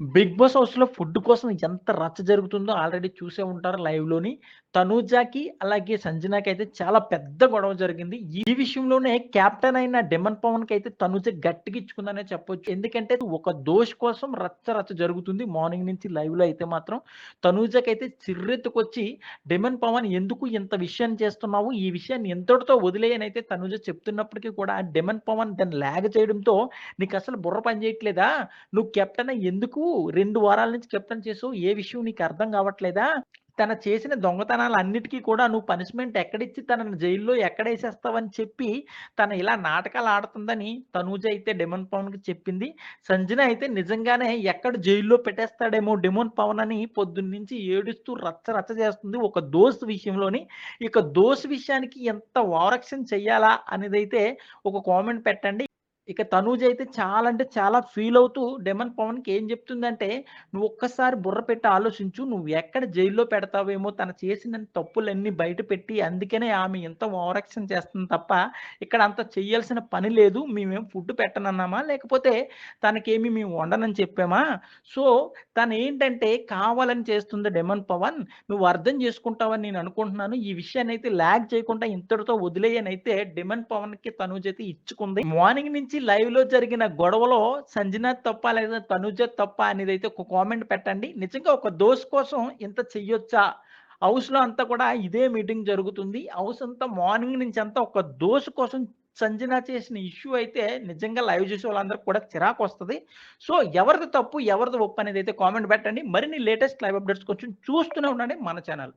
Big boss హౌస్‌లో food కోసం ఎంత రచ్చ జరుగుతుందో ఆల్రెడీ చూసే ఉంటారు లైవ్‌లోని. తనూజాకి, అలాగే సంజనాకి అయితే చాలా పెద్ద గొడవ జరిగింది. ఈ విషయంలోనే కెప్టెన్ అయిన డెమన్ పవన్‌కైతే తనూజ గట్టిగిచ్చుకుందనే చెప్పొచ్చు. ఎందుకంటే ఒక దోష్ కోసం రచ్చ రచ్చ జరుగుతుంది. మార్నింగ్ నుంచి లైవ్‌లో అయితే మాత్రం తనూజకైతే చిర్రెత్తుకొచ్చి డెమన్ పవన్ ఎందుకు ఇంత విషయాన్ని చేస్తున్నావు? ఈ విషయాన్ని ఇంతటితో వదిలేయని అయితే తనూజ చెప్తున్నప్పటికీ కూడా డెమన్ పవన్ దాన్ని లాగ్ చేయడంతో నీకు అసలు బుర్ర పని చేయట్లేదా? నువ్వు కెప్టెన్ ఎందుకు రెండు వారాల నుంచి కెప్టెన్ చేసావు. ఏ విషయం నీకు అర్థం కావట్లేదా? తన చేసిన దొంగతనాలన్నిటికి కూడా నువ్వు పనిష్మెంట్ ఎక్కడిచ్చి తనను జైల్‌లో ఎక్కడేసేస్తావని చెప్పి తను ఇలా నాటకాలు ఆడుతుందని తనూజ అయితే డెమన్ పవన్‌కి చెప్పింది. సంజన అయితే నిజంగానే ఎక్కడ జైల్‌లో పెట్టేస్తాడేమో డెమన్ పవన్ అని పొద్దున్నుంచి ఏడుస్తూ రచ్చ రచ్చ చేస్తుంది. ఒక దోస్త్ విషయంలోని. ఇక దోస్త్ విషయానికి ఎంత ఓవరాక్షన్ చెయ్యాలా అయితే ఒక కామెంట్ పెట్టండి. ఇక తనూజ్ అయితే చాలా అంటే చాలా ఫీల్ అవుతూ డెమన్ పవన్‌కి ఏం చెప్తుందంటే, "నువ్వు ఒక్కసారి బుర్ర పెట్టి ఆలోచించు. నువ్వు ఎక్కడ జైల్‌లో పెడతావేమో తను చేసిన తప్పులన్నీ బయట పెట్టి అందుకనే ఆమె ఇంత ఓవరాక్షన్ చేస్తుంది తప్ప ఇక్కడ అంత చేయాల్సిన పని లేదు. మేమేం ఫుడ్ పెట్టనన్నామా? లేకపోతే తనకేమి మేము వండనని చెప్పామా? సో, తను ఏంటంటే కావాలని చేస్తుంది డెమన్ పవన్. నువ్వు అర్థం చేసుకుంటావని నేను అనుకుంటున్నాను. ఈ విషయాన్ని అయితే లాగ్ చేయకుండా ఇంతటితో వదిలేయనైతే డెమన్ పవన్‌కి తనూజ అయితే ఇచ్చుకుంది. మార్నింగ్ నుంచి లైవ్‌లో జరిగిన గొడవలో సంజన తప్ప లేదా తనుజ తప్ప అనేది అయితే ఒక కామెంట్ పెట్టండి. నిజంగా ఒక దోష్ కోసం ఇంత చెయ్యొచ్చా? హౌస్‌లో అంతా కూడా ఇదే మీటింగ్ జరుగుతుంది. హౌస్ అంతా మార్నింగ్ నుంచి అంతా ఒక దోస్త్ కోసం సంజన చేసిన ఇష్యూ అయితే నిజంగా లైవ్ చూసే వాళ్ళందరికి కూడా చిరాకొస్తది. సో, ఎవరిది తప్పు? ఎవరిది ఒప్పు? అయితే కామెంట్ పెట్టండి. మరిన్ని లేటెస్ట్ లైవ్ అప్డేట్స్ కొంచెం చూస్తూనే ఉండండి మన ఛానల్.